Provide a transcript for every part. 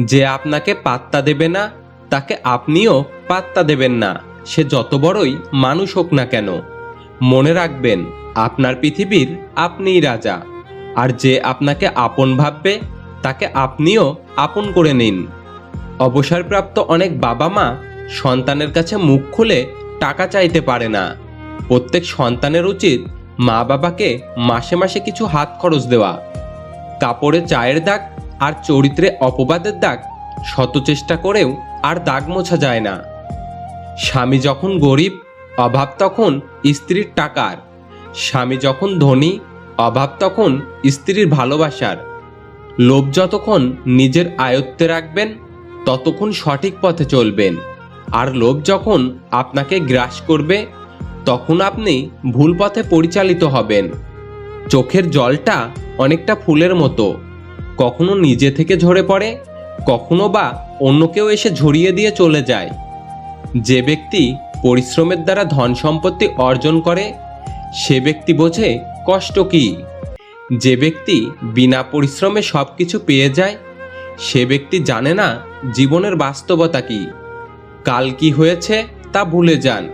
যে আপনাকে পাত্তা দেবে না, তাকে আপনিও পাত্তা দেবেন না। সে যত বড়ই মানুষ হোক না কেন, মনে রাখবেন, আপনার পৃথিবীর আপনিই রাজা। আর যে আপনাকে আপন ভাববে, তাকে আপনিও আপন করে নিন। অবসরপ্রাপ্ত অনেক বাবা মা সন্তানের কাছে মুখ খুলে টাকা চাইতে পারে না। প্রত্যেক সন্তানের উচিত মা বাবাকে মাসে মাসে কিছু হাত খরচ দেওয়া। কাপড়ে চায়ের দাগ আর চরিত্রে অপবাদের দাগ, শত চেষ্টা করেও আর দাগ মোছা যায় না। স্বামী যখন গরিব, অভাব তখন স্ত্রীর টাকার। স্বামী যখন ধনী, অভাব তখন স্ত্রীর ভালোবাসার। লোভ যতক্ষণ নিজের আয়ত্তে রাখবেন, ততক্ষণ সঠিক পথে চলবেন। আর লোভ যখন আপনাকে গ্রাস করবে, তখন আপনি ভুল পথে পরিচালিত হবেন। চোখের জলটা অনেকটা ফুলের মতো। কখনো নিজে থেকে ঝরে পড়ে, কখনো বা অন্য কেউ এসে ঝরিয়ে দিয়ে চলে যায়। যে ব্যক্তি পরিশ্রমের দ্বারা ধন সম্পত্তি অর্জন করে, সে ব্যক্তি বোঝে কষ্ট কি। যে ব্যক্তি বিনা পরিশ্রমে সব কিছু পেয়ে যায়, সে ব্যক্তি জানে না জীবনের বাস্তবতা কি। কাল কি হয়েছে তা ভুলে যান,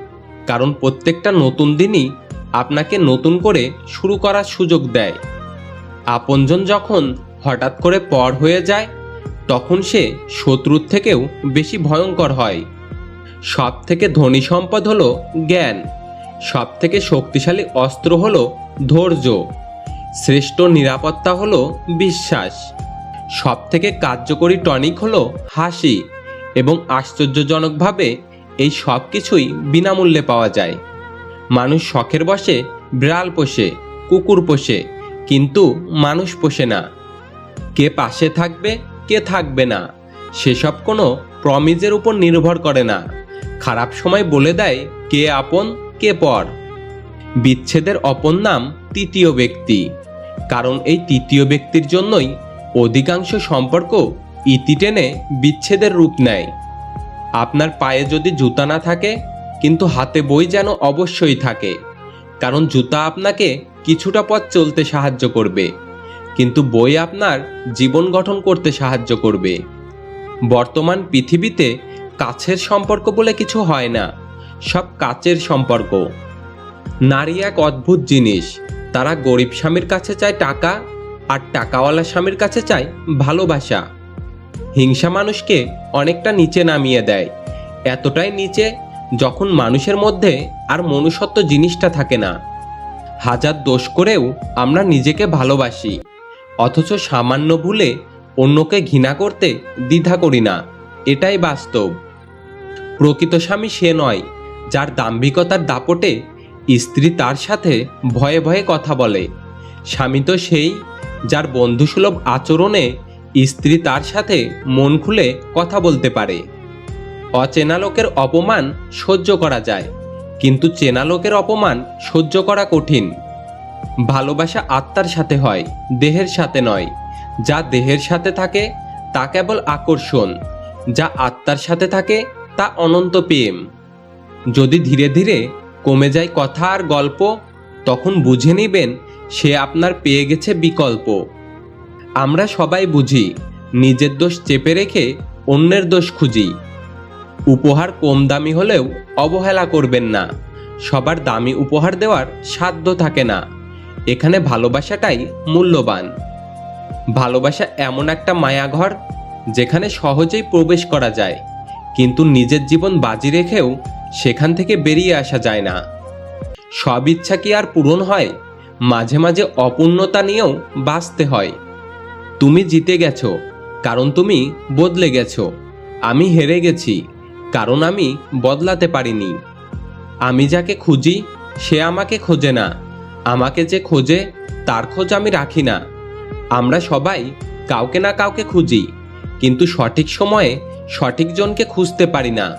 কারণ প্রত্যেকটা নতুন দিনই আপনাকে নতুন করে শুরু করার সুযোগ দেয়। আপনজন যখন হঠাৎ করে পর হয়ে যায়, তখন সে শত্রুর থেকেও বেশি ভয়ঙ্কর হয়। সব থেকে ধনী সম্পদ হলো জ্ঞান সব থেকে শক্তিশালী অস্ত্র হলো ধৈর্য, শ্রেষ্ঠ নিরাপত্তা হলো বিশ্বাস সব থেকে কার্যকরী টনিক হলো হাসি এবং আশ্চর্যজনকভাবে এই সব কিছুই বিনামূল্যে পাওয়া যায়। মানুষ শখের বসে, বিড়াল পোষে, কুকুর পোষে, কিন্তু মানুষ পোষে না। কে পাশে থাকবে, কে থাকবে না। সেসব কোনো প্রমিজের উপর নির্ভর করে না। খারাপ সময় বলে দেয় কে আপন, কে পর। বিচ্ছেদের অপর নাম তৃতীয় ব্যক্তি। কারণ এই তৃতীয় ব্যক্তির জন্যই অধিকাংশ সম্পর্ক ইতি টেনে বিচ্ছেদের রূপ নেয়। আপনার পায়ে যদি জুতা না থাকে, কিন্তু হাতে বই যেন অবশ্যই থাকে। কারণ জুতা আপনাকে কিছুটা পথ চলতে সাহায্য করবে। কিন্তু বই আপনার জীবন গঠন করতে সাহায্য করবে। বর্তমান পৃথিবীতে কাছের সম্পর্ক বলে কিছু হয় না, সব কাচের সম্পর্ক। নারী এক অদ্ভুত জিনিস, তারা গরিব স্বামীর কাছে চায় টাকা, আর টাকাওয়ালা স্বামীর কাছে চায় ভালোবাসা। হিংসা মানুষকে অনেকটা নিচে নামিয়ে দেয়, এতটাই নিচে যখন মানুষের মধ্যে আর মনুষ্যত্ব জিনিসটা থাকে না। হাজার দোষ করেও আমরা নিজেকে ভালোবাসি। অথচ সামান্য ভুলে অন্যকে ঘৃণা করতে দ্বিধা করি না। এটাই বাস্তব। প্রকৃত স্বামী সে নয়, যার দাম্ভিকতার দাপটে স্ত্রী তার সাথে ভয়ে ভয়ে কথা বলে। স্বামী তো সেই, যার বন্ধুসুলভ আচরণে স্ত্রী তার সাথে মন খুলে কথা বলতে পারে। অচেনা লোকের অপমান সহ্য করা যায়, কিন্তু চেনা লোকের অপমান সহ্য করা কঠিন। ভালোবাসা আত্মার সাথে হয়, দেহের সাথে নয়। যা দেহের সাথে থাকে, তা কেবল আকর্ষণ। যা আত্মার সাথে থাকে, তা অনন্ত প্রেম। যদি ধীরে ধীরে কমে যায় কথা আর গল্প, তখন বুঝে নেবেন সে আপনার পেয়ে গেছে বিকল্প। আমরা সবাই বুঝি, নিজের দোষ চেপে রেখে অন্যের দোষ খুঁজি। উপহার কম দামি হলেও অবহেলা করবেন না। সবার দামি উপহার দেওয়ার সাধ্য থাকে না। এখানে ভালোবাসাটাই মূল্যবান। ভালোবাসা এমন একটা মায়াঘর যেখানে সহজেই প্রবেশ করা যায়, কিন্তু নিজের জীবন বাজি রেখেও সেখান থেকে বেরিয়ে আসা যায় না। সব ইচ্ছা কি আর পূরণ হয়? মাঝে মাঝে অপূর্ণতা নিয়েও বাঁচতে হয়। তুমি জিতে গেছো, কারণ তুমি বদলে গেছো। আমি হেরে গেছি, কারণ আমি বদলাতে পারিনি। আমি যাকে খুঁজি, সে আমাকে খোঁজে না। আমাকে যে খোঁজে, তার খোঁজ আমি রাখি না। আমরা সবাই কাউকে না কাউকে খুঁজি, কিন্তু সঠিক সময়ে সঠিক জনকে খুঁজতে পারি না।